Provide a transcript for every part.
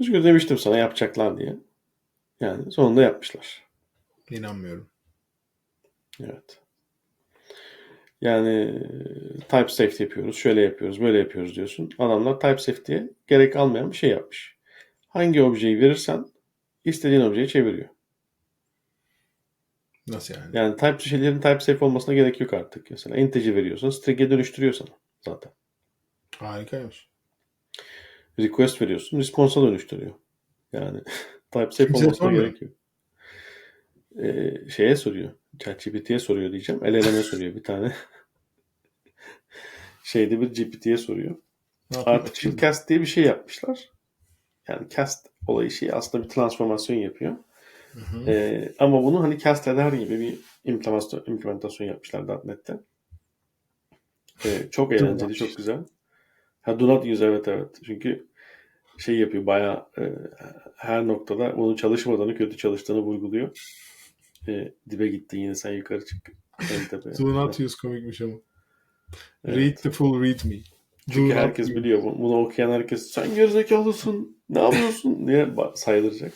Özgür demiştim sana yapacaklar diye. Yani sonunda yapmışlar. İnanmıyorum. Evet. Yani type safety yapıyoruz, şöyle yapıyoruz, böyle yapıyoruz diyorsun. Adamlar type safety'ye gerek almayan bir şey yapmış. Hangi objeyi verirsen istediğin objeyi çeviriyor. Nasıl yani? Yani type şeylerin type safe olmasına gerek yok artık. Mesela integer veriyorsun, string'e dönüştürüyor sana zaten. Harikaymış. Request veriyorsun, response'a dönüştürüyor. Yani type safe olmasına gerek yok. Ee, şeye soruyor. ChatGPT'ye soruyor diyeceğim. LLM'e soruyor bir tane. Şeyde bir GPT'ye soruyor. Artificial Cast diye bir şey yapmışlar. Yani cast olayı şey aslında bir transformasyon yapıyor. Hı hı. Ee, ama bunu hani cast eder gibi bir implementasyon, implementasyon yapmışlar .NET'te. Ee, çok eğlenceli, çok güzel. Ha, do not use evet evet. Çünkü şey yapıyor bayağı e, her noktada bunu çalışmadığını, kötü çalıştığını vurguluyor. E, dibe gitti yine sen yukarı çık. En tepeye. Do not use komikmiş ama. Evet. Read the full readme. Çünkü Do herkes biliyor. bu- Bunu okuyan herkes sen gerizekalısın, ne yapıyorsun diye saydıracak.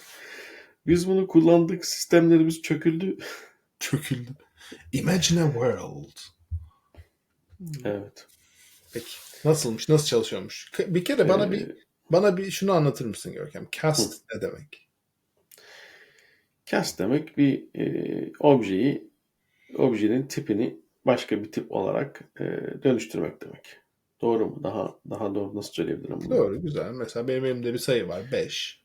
Biz bunu kullandık, sistemlerimiz çöküldü. Çöküldü. Imagine a world. Evet. Peki. Nasılmış? Nasıl çalışıyormuş? Bir kere bana Ee, bir bana bir şunu anlatır mısın Görkem? Cast ne demek? Cast demek bir e, objeyi, objenin tipini başka bir tip olarak e, dönüştürmek demek. Doğru mu? Daha daha doğru nasıl söyleyebilirim bunu? Doğru, güzel. Mesela benim elimde bir sayı var 5.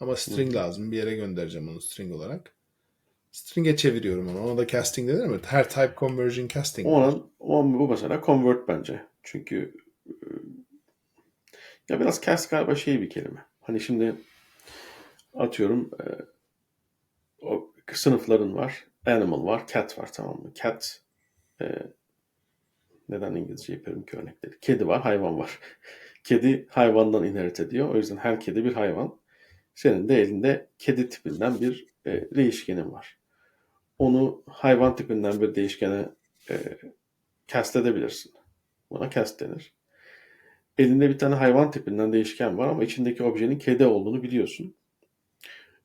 Ama string lazım. Bir yere göndereceğim onu string olarak. String'e çeviriyorum onu. Ona da casting denir mi? Her type conversion casting. Ona, ona bu mesela convert bence. Çünkü ya biraz cast galiba şey bir kelime. Hani şimdi atıyorum e, o sınıfların var. Animal var, cat var tamam mı? Cat e, neden İngilizce yapıyorum ki örnekleri? Kedi var, hayvan var. Kedi hayvandan inherit ediyor. O yüzden her kedi bir hayvan. Senin de elinde kedi tipinden bir e, değişkenin var. Onu hayvan tipinden bir değişkene e, cast edebilirsin. Buna cast denir. Elinde bir tane hayvan tipinden değişken var ama içindeki objenin kedi olduğunu biliyorsun.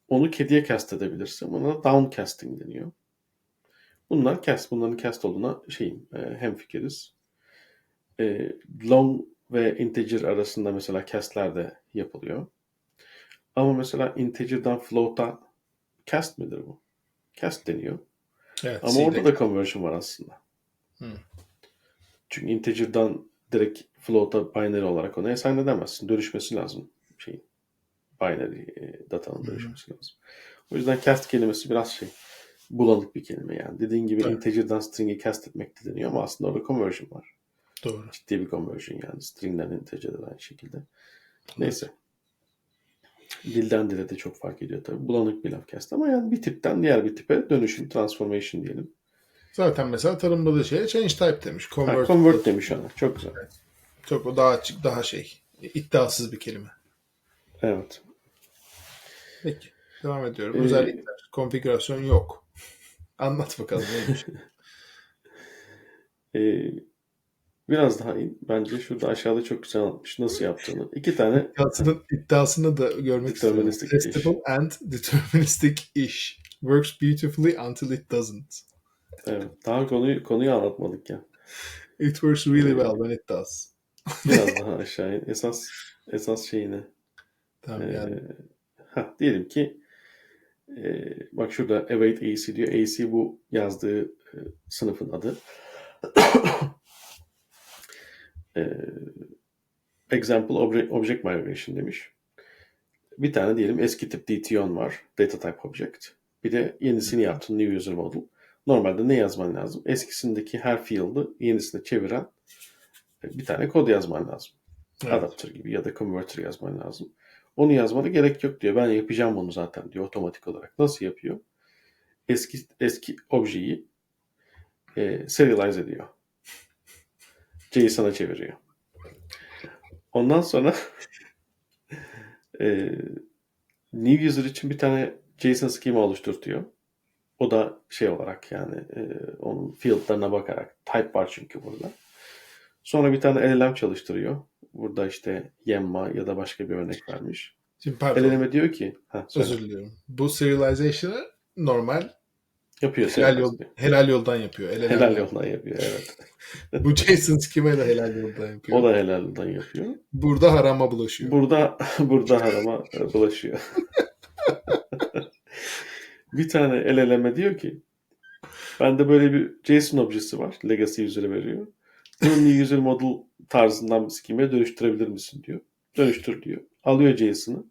Onu kediye cast edebilirsin. Buna down casting deniyor. Bunlar cast, bunların cast olduğuna şeyim, e, hemfikiriz. E, long ve integer arasında mesela cast'ler de yapılıyor. Ama mesela integer'dan float'a cast midir bu? Cast deniyor. Evet, Ama orada da conversion var aslında. Hı. Çünkü integer'dan direkt float'a binary olarak ona assign edemezsin. Dönüşmesi lazım şeyin. Binary e, datanın dönüşmesi lazım. O yüzden cast kelimesi biraz şey bulanık bir kelime yani. Dediğin gibi Evet. integer'dan string'e cast etmek de deniyor ama aslında orada conversion var. Doğru. Ciddi bir conversion yani. String'den integer'e de aynı şekilde. Neyse. Dilden dile de çok fark ediyor tabii. Bulanık bir laf cast ama yani bir tipten diğer bir tipe dönüşüm, transformation diyelim. Zaten mesela tanımladığı şeye change type demiş. Ha, Convert. convert demiş ona. Çok güzel. Çok o daha açık, daha şey. iddiasız bir kelime. Evet. Peki. Devam ediyorum. Ee, Özellikler. Konfigürasyon yok. Anlat bakalım neymiş. Ee, biraz daha in. Bence şurada aşağıda çok güzel anlatmış nasıl yaptığını. İki tane İddiasını, iddiasını da görmek istiyorum. Testable and deterministic ish. Works beautifully until it doesn't. evet, daha konuyu konuyu anlatmadık ya. It works really well when it does. Biraz daha aşağı in. Esas esas şeyine. Tamam Ee, yani. ha, diyelim ki e, bak şurada await AC diyor. AC bu yazdığı e, sınıfın adı. e, example object, object migration demiş. Bir tane diyelim eski tip DTON var. Data type object. Bir de yenisini yaptın new user model. Normalde ne yazman lazım? Eskisindeki her field'ı yenisine çeviren bir tane kod yazman lazım. Evet. Adapter gibi ya da converter yazman lazım. Onu yazmana gerek yok diyor. Ben yapacağım bunu zaten diyor otomatik olarak. Nasıl yapıyor? Eski eski objeyi e, serialize ediyor. JSON'a çeviriyor. Ondan sonra e, new user için bir tane JSON schema oluşturtuyor. O da şey olarak yani e, onun field'larına bakarak type var çünkü burada. Sonra bir tane LLM çalıştırıyor. Burada işte Yemma ya da başka bir örnek vermiş. Şimdi pardon. Eleme diyor ki söyle. Özür diliyorum. Bu serialization'ı normal yapıyor. helal, yol, helal yoldan yapıyor. El eleme. Helal yoldan yapıyor evet. Bu Jason Scheme de helal yoldan yapıyor. O da helal yoldan yapıyor. Burada harama bulaşıyor. Burada burada harama e, bulaşıyor. bir tane el eleme diyor ki bende böyle bir JSON objesi var. Legacy user'e veriyor. New user model tarzından bir scheme'e dönüştürebilir misin diyor. Dönüştür diyor. Alıyor JSON'ı.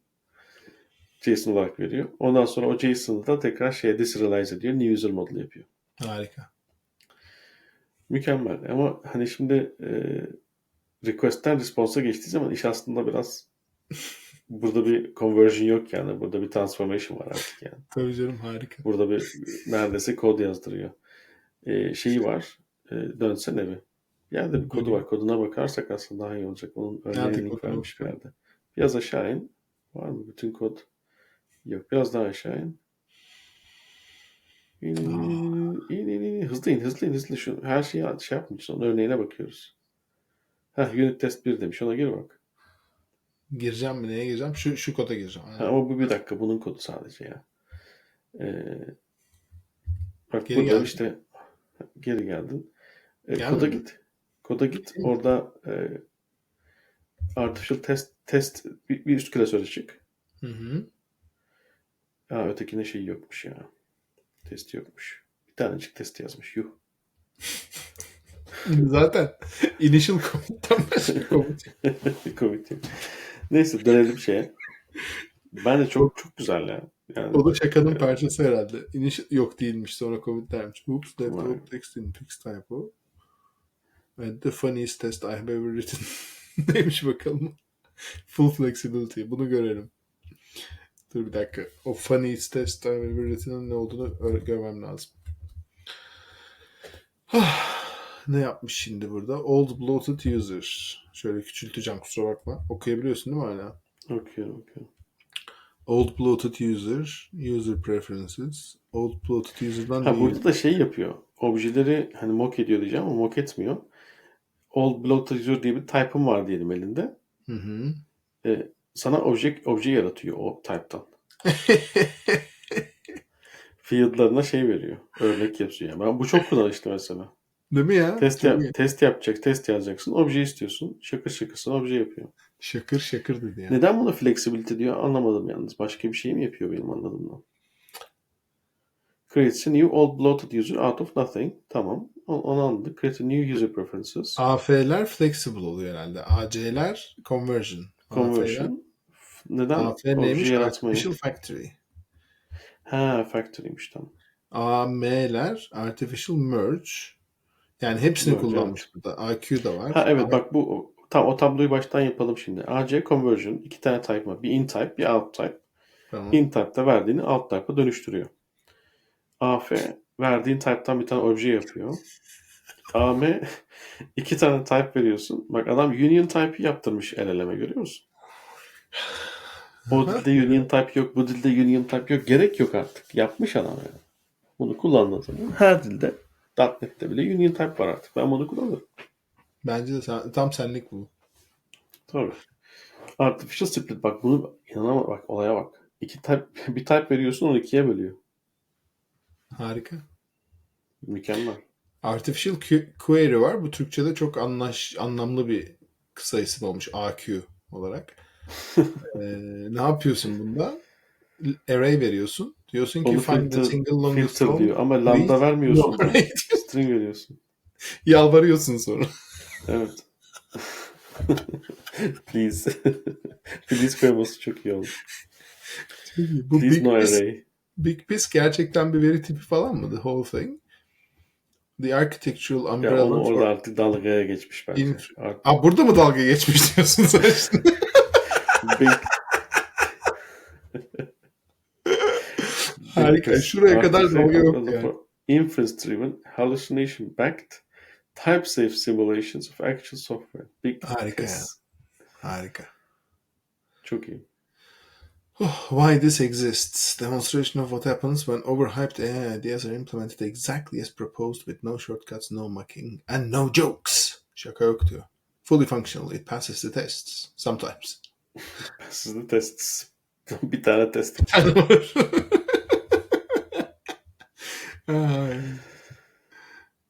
JSON olarak veriyor. Ondan sonra o JSON'ı da tekrar şeye deserialize ediyor. New user model yapıyor. Harika. Mükemmel. Ama hani şimdi e, request'ten response'a geçtiği zaman iş aslında biraz burada bir conversion yok yani. Burada bir transformation var artık yani. Tabii canım harika. Burada bir neredeyse kod yazdırıyor. E, şeyi var. E, dönsene bir. Yerde bir kodu var. Koduna bakarsak aslında daha iyi olacak. Onun örneğini link vermiş bir yerde. Biraz aşağı in. Var mı bütün kod? Yok. Biraz daha aşağı in. İn, in, in, in, in, in. Hızlı in, hızlı in, hızlı. Şu, her şeyi şey yapmışsın. Onun örneğine bakıyoruz. Heh, unit test 1 demiş. Ona gir bak. Gireceğim mi? Neye gireceğim? Şu, şu koda gireceğim. Ha, ama bu bir dakika. Bunun kodu sadece ya. Ee, bak Geri burada geldim. işte geri geldin. Gelmedi koda git. Koda git. Orada e, artificial test test bir, bir üst klasöre çık. Hı hı. Ha ötekine şey yokmuş ya. Testi yokmuş. Bir tanecik test yazmış. Yuh. Zaten initial commit'ten başka değil. Neyse dönelim şeye. Bence çok çok güzel ya. Yani, O da şakanın parçası herhalde. Initial, yok değilmiş sonra commit dermiş. Oops, that text in fixed typo. The funniest test I have ever written. Neymiş bakalım. Full flexibility. Bunu görelim. Dur bir dakika. O funniest test I have ever written'ın ne olduğunu görmem lazım. Ne yapmış şimdi burada? Old bloated user. Şöyle küçülteceğim kusura bakma. Okuyabiliyorsun değil mi hala? Okuyorum okuyorum. Old bloated user, user preferences. Old bloated user'dan Ha burada da şey yapıyor. Objeleri hani mock ediyor diyeceğim ama mock etmiyor. Old bloated user diye bir type'ım var diyelim elinde. Hı hı. Ee, sana obje, obje yaratıyor o type'tan. Field'larına şey veriyor. Örnek yapıyor. Yani ben bu çok kullanışlı mesela. Değil mi ya? Test, yap, iyi. test yapacak, test yazacaksın. Obje istiyorsun. Şakır şakırsın obje yapıyor. Şakır şakır dedi ya. Neden buna flexibility diyor anlamadım yalnız. Başka bir şey mi yapıyor benim anladığımdan? Creates a new old bloated user out of nothing. Tamam. Onu anladık. Create a new user preferences. AF'ler flexible oluyor herhalde. AC'ler conversion. Conversion. Neden? AF neymiş? Artificial Factory. Ha factory'miş tamam. AM'ler Artificial Merge. Yani hepsini Merge, kullanmış burada. AQ da var. Ha evet bak bu tam o tabloyu baştan yapalım şimdi. AC conversion iki tane type var. Bir in type, bir out type. Tamam. In type'da verdiğini out type'a dönüştürüyor. AF verdiğin type'tan bir tane obje yapıyor. AM iki tane type veriyorsun. Bak adam union type'i yaptırmış el eleme görüyor musun? O dilde union type yok, bu dilde union type yok. Gerek yok artık. Yapmış adam yani. Bunu kullandığı zaman her dilde .NET'te bile union type var artık. Ben bunu kullanırım. Bence de sen- tam senlik bu. Tabii. Artificial split bak bunu inanama bak olaya bak. İki type, bir type veriyorsun onu ikiye bölüyor. Harika. Mükemmel. Artificial Query var. Bu Türkçe'de çok anlaş, anlamlı bir kısa isim olmuş. AQ olarak. Ee, ne yapıyorsun bunda? Array veriyorsun. Diyorsun ki Onu find the filter- single longest Filter diyor ama lambda vermiyorsun. String veriyorsun. Yalvarıyorsun sonra. Evet. Please. Please koyması çok iyi oldu. Bu Please Big no array. Big Piss gerçekten bir veri tipi falan mı? The whole thing. The architectural Ya umbrella onu for... orada artık dalgaya geçmiş bence. In- Artık Aa, burada mı dalga geçmiş diyorsun sen şimdi? big- Harika. Şuraya kadar dalga yok yani. Inference driven, hallucination backed, type safe simulations of actual software. Big Harika ya. Harika. Çok iyi. Oh, why this exists. Demonstration of what happens when overhyped AI ideas are implemented exactly as proposed with no shortcuts, no mucking, and no jokes. Yok. Fully functional. It passes the tests. Sometimes. Siz de tests. bir tane test. tane var. Ay.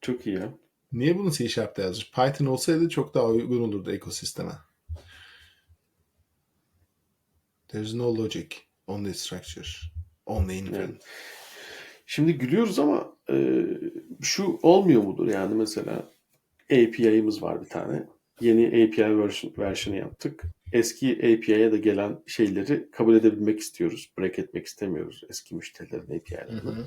Çok iyi ya. Niye bunu C Sharp'ta yazmış? Python olsaydı çok daha uygun olurdu ekosisteme. There's no logic, only structure, only inference. Evet. Şimdi gülüyoruz ama e, şu olmuyor mudur yani mesela API'miz var bir tane. Yeni API version, versiyonu yaptık. Eski API'ye de gelen şeyleri kabul edebilmek istiyoruz. Break etmek istemiyoruz eski müşterilerin API'lerini.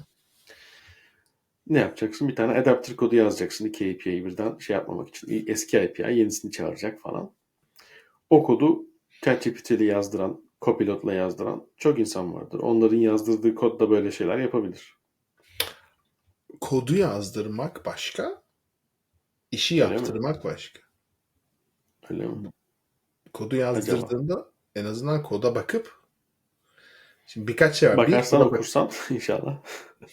Ne yapacaksın? Bir tane adapter kodu yazacaksın iki API'yi birden şey yapmamak için. Eski API yenisini çağıracak falan. O kodu ChatGPT ile yazdıran, Copilot'la yazdıran çok insan vardır. Onların yazdırdığı kodda böyle şeyler yapabilir. Kodu yazdırmak başka, işi Öyle mi? yaptırmak başka. Öyle mi? Kodu yazdırdığında en azından koda bakıp şimdi birkaç şey var. Bakarsan bir, koda bak- okursan inşallah.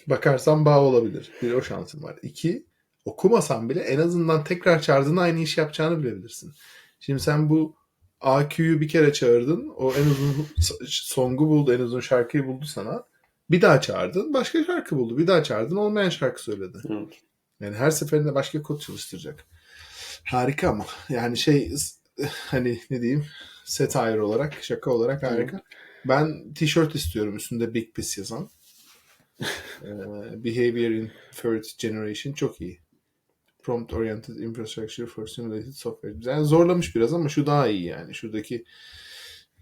bakarsan bağ olabilir. Bir o şansın var. İki, okumasan bile en azından tekrar çağırdığında aynı işi yapacağını bilebilirsin. Şimdi sen bu AQ'yu bir kere çağırdın. O en uzun songu buldu, en uzun şarkıyı buldu sana. Bir daha çağırdın, başka şarkı buldu. Bir daha çağırdın, olmayan şarkı söyledi. Evet. Yani her seferinde başka kod çalıştıracak. Harika ama. Yani şey hani ne diyeyim satire olarak, şaka olarak harika. Ben tişört istiyorum üstünde Big Piss yazan. Ee, Behavior Inferred Generation çok iyi. Prompt Oriented Infrastructure for Simulated Software. Yani zorlamış biraz ama şu daha iyi yani. Şuradaki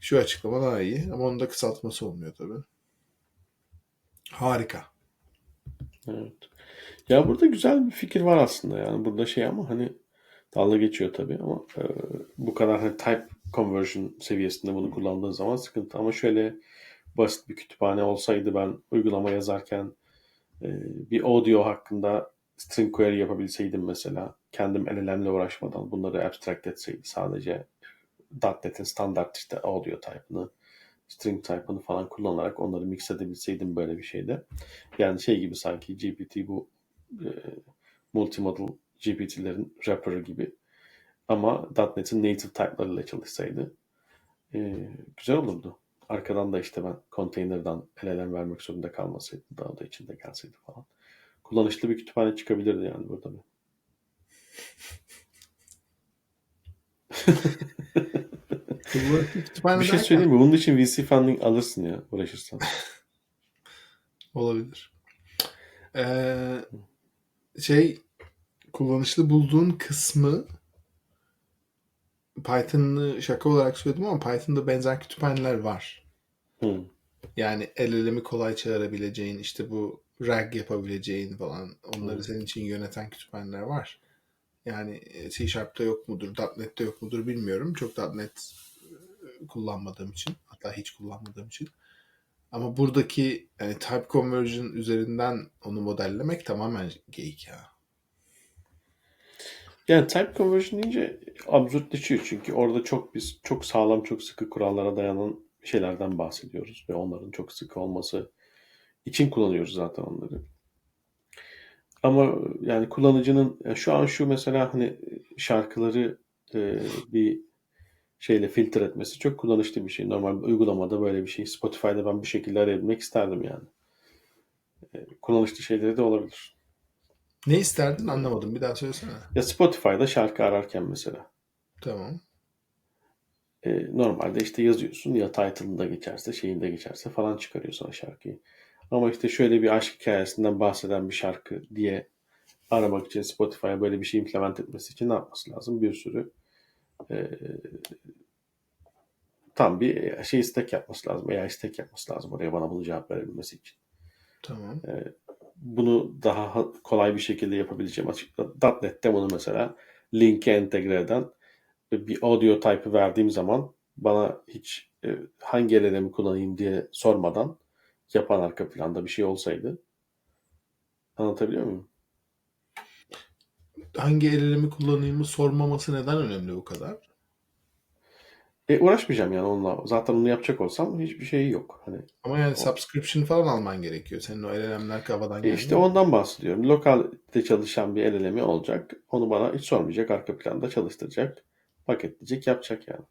şu açıklama daha iyi. Ama onun da kısaltması olmuyor tabii. Harika. Evet. Ya burada güzel bir fikir var aslında yani burada şey ama hani dalga geçiyor tabii ama e, bu kadar hani type conversion seviyesinde bunu kullandığın zaman sıkıntı ama şöyle basit bir kütüphane olsaydı ben uygulama yazarken e, bir audio hakkında string query yapabilseydim mesela kendim LLM'le uğraşmadan bunları abstract etseydi sadece .NET'in standart işte audio type'ını string type'ını falan kullanarak onları mix edebilseydim böyle bir şeyde. Yani şey gibi sanki GPT bu e, multimodal GPT'lerin wrapper'ı gibi. Ama .NET'in native type'larıyla çalışsaydı e, güzel olurdu. Arkadan da işte ben container'dan LLM vermek zorunda kalmasaydım daha da içinde gelseydi falan. Kullanışlı bir kütüphane çıkabilirdi yani burada bir. Şey söyleyeyim mi? Bunun için VC funding alırsın ya uğraşırsan. Olabilir. Ee, şey kullanışlı bulduğun kısmı Python'ı şaka olarak söyledim ama Python'da benzer kütüphaneler var. Hı. Yani LLM'i kolay çağırabileceğin, işte bu RAG yapabileceğin falan onları Hı. senin için yöneten kütüphaneler var. Yani e, C Sharp'ta yok mudur, .NET'te yok mudur bilmiyorum. Çok .NET e, kullanmadığım için, hatta hiç kullanmadığım için. Ama buradaki yani type conversion üzerinden onu modellemek tamamen geyik ya. Yani type conversion deyince absürtleşiyor çünkü orada çok biz çok sağlam çok sıkı kurallara dayanan şeylerden bahsediyoruz ve onların çok sıkı olması için kullanıyoruz zaten onları. Ama yani kullanıcının ya şu an şu mesela hani şarkıları e, bir şeyle filtre etmesi çok kullanışlı bir şey. Normal bir uygulamada böyle bir şey Spotify'da ben bir şekilde arayabilmek isterdim yani. E, kullanışlı şeyleri de olabilir. Ne isterdin anlamadım. Bir daha söylesene. Ya Spotify'da şarkı ararken mesela Tamam. E, normalde işte yazıyorsun ya title'ında geçerse şeyinde geçerse falan çıkarıyor sana şarkıyı. Ama işte şöyle bir aşk hikayesinden bahseden bir şarkı diye aramak için Spotify'a böyle bir şey implement etmesi için ne yapması lazım? Bir sürü e, tam bir şey stack yapması lazım. AI stack yapması lazım oraya bana bunu cevap verebilmesi için. Tamam. Bunu daha kolay bir şekilde yapabileceğim açıkçası. .NET'te bunu mesela linke entegre eden bir audio type'ı verdiğim zaman bana hiç e, hangi LLM'i kullanayım diye sormadan yapan arka planda bir şey olsaydı. Anlatabiliyor muyum? Hangi LLM'i kullanayımı sormaması neden önemli bu kadar? E, uğraşmayacağım yani onunla. Zaten onu yapacak olsam hiçbir şey yok. Hani Ama yani O- subscription falan alman gerekiyor. Senin o LLM'ler havadan e, gelmiyor. işte ondan bahsediyorum. Lokalde çalışan bir LLM'i olacak. Onu bana hiç sormayacak. Arka planda çalıştıracak. Paketleyecek, yapacak yani.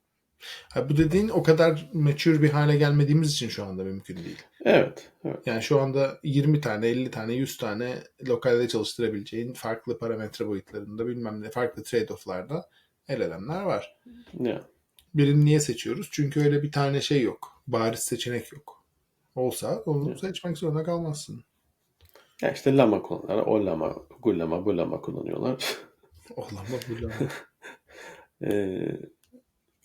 Ha, bu dediğin o kadar mature bir hale gelmediğimiz için şu anda mümkün değil. Evet. evet. Yani şu anda 20 tane, 50 tane, 100 tane lokalde çalıştırabileceğin farklı parametre boyutlarında bilmem ne farklı trade-off'larda LLM'ler var. Ya. Birini niye seçiyoruz? Çünkü öyle bir tane şey yok. Bariz seçenek yok. Olsa onu Evet. seçmek zorunda kalmazsın. Ya işte lama kullanıyorlar. O lama, bu lama, bu lama kullanıyorlar. Bu lama. Ee,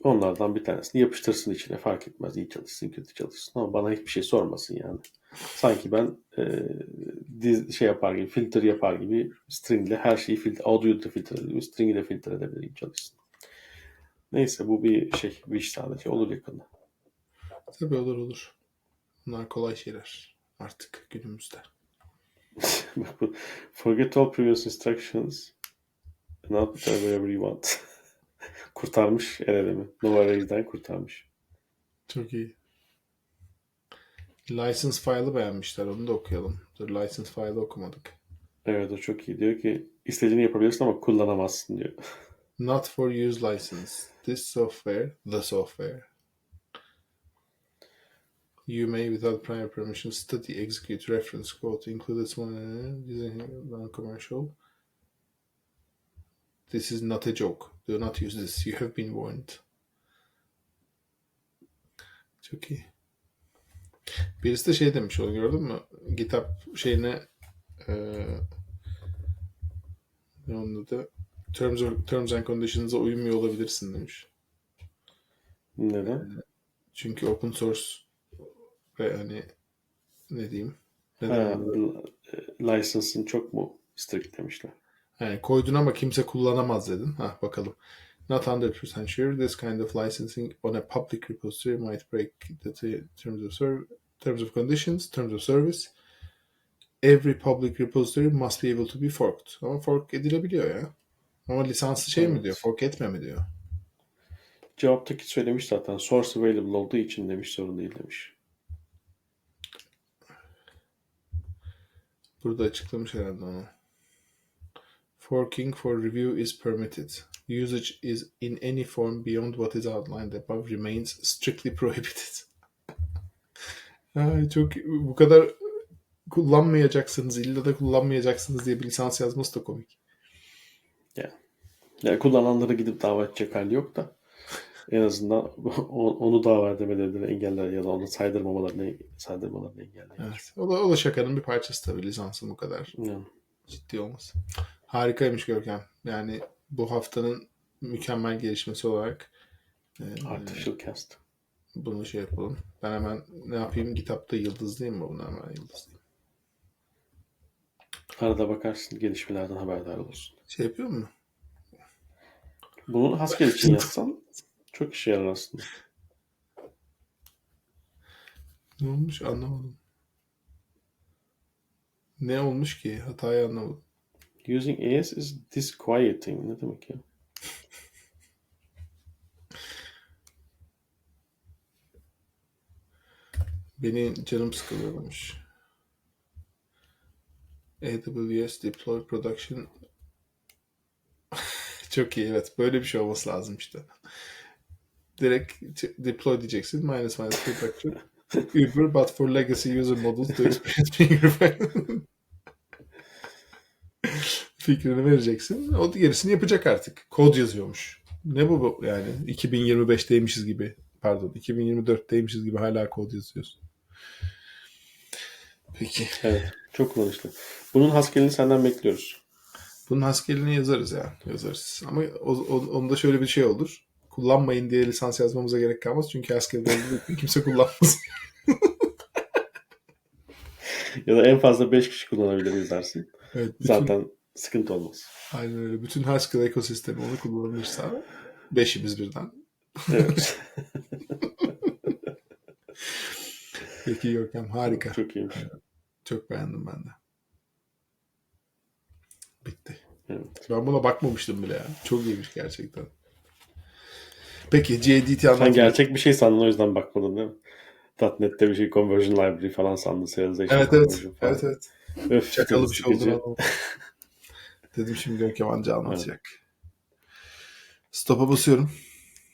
onlardan bir tanesini yapıştırsın içine fark etmez. iyi çalışsın, kötü çalışsın ama bana hiçbir şey sormasın yani. Sanki ben e, diz, şey yapar gibi, filtre yapar gibi string ile her şeyi filtre, audio'yu da filtre edebilirim, string'i de filtre edebilirim çalışsın. Neyse bu bir şey, bir iş sadece olur yakında. Tabii olur olur. Bunlar kolay şeyler artık günümüzde. Forget all previous instructions and output wherever you want. kurtarmış LLM'i. Nova Race'den kurtarmış. Çok iyi. License file'ı beğenmişler. Onu da okuyalım. Dur license file'ı okumadık. Evet o çok iyi. Diyor ki istediğini yapabilirsin ama kullanamazsın diyor. Not for use license. This software, the software. You may, without prior permission, study, execute, reference, quote, include small using non-commercial. This is not a joke. Do not use this. You have been warned. Çok iyi. Birisi de şey demiş onu gördün mü? GitHub şeyine eee ne onun adı? Terms, terms and Conditions'a uymuyor olabilirsin demiş. Neden? Çünkü open source ve hani ne diyeyim? Ha, Neden? l- e, license'ın çok mu strict demişler. Yani koydun ama kimse kullanamaz dedin. Ha bakalım. Not 100% sure. This kind of licensing on a public repository might break the terms of serv- terms of conditions, terms of service. Every public repository must be able to be forked. Ama fork edilebiliyor ya. Ama lisanslı şey mi Evet. diyor? Fork etme mi diyor? Cevaptaki söylemiş zaten source available olduğu için demiş sorun değil demiş. Burada açıklamış herhalde onu. Forking for review is permitted. Usage is in any form beyond what is outlined above remains strictly prohibited. Ay, çok bu kadar kullanmayacaksınız, illa da kullanmayacaksınız diye bir lisans yazması da komik. Yani kullananlara gidip dava edecek hali yok da en azından onu dava edemeleri engeller ya da onu saydırmamalarını saydırmalarını engeller. Evet. O da, o da şakanın bir parçası tabii lisansın bu kadar Yani, ciddi olması. Harikaymış Görkem. Yani bu haftanın mükemmel gelişmesi olarak e, artificial cast. bunu şey yapalım. Ben hemen ne yapayım? Kitapta yıldızlayayım mı bunu hemen yıldızlayayım. Arada bakarsın gelişmelerden haberdar olursun. Şey yapıyor mu? Bunu Haskell için yazsan çok işe yarar aslında. Ne olmuş anlamadım. Ne olmuş ki? Hatayı anlamadım. Using AS is disquieting. Ne demek ya? Beni canım sıkılıyormuş. AWS Deploy Production Çok iyi evet. Böyle bir şey olması lazım işte. Direkt deploy diyeceksin. Minus minus production. Uber but for legacy user models to experience being refined. Fikrini vereceksin. O gerisini yapacak artık. Kod yazıyormuş. Ne bu, bu yani? 2025'teymişiz gibi. Pardon 2024'teymişiz gibi hala kod yazıyorsun. Peki. Evet. Çok kullanışlı. Bunun Haskell'ini senden bekliyoruz. Bunun Haskell'ini yazarız ya. Yazarız. Ama o, o, onda şöyle bir şey olur. Kullanmayın diye lisans yazmamıza gerek kalmaz. Çünkü için kimse kullanmaz. Ya da en fazla 5 kişi kullanabiliriz dersin. evet, bütün, Zaten sıkıntı olmaz. Aynen öyle. Bütün Haskell ekosistemi onu kullanırsa beşimiz birden. Evet. Peki Görkem harika. Çok iyiymiş. Çok beğendim ben de. Bitti. Evet. Ben buna bakmamıştım bile ya. Çok iyiymiş gerçekten. Peki Sen anlatayım. gerçek bir şey sandın o yüzden bakmadın değil mi? .NET'te bir şey conversion library falan sandın. Serialization Evet evet. falan. Evet evet. Öf, Şakalı çok bir şey sıkıcı. Dedim şimdi Görkem anca anlatacak. Stop'a basıyorum.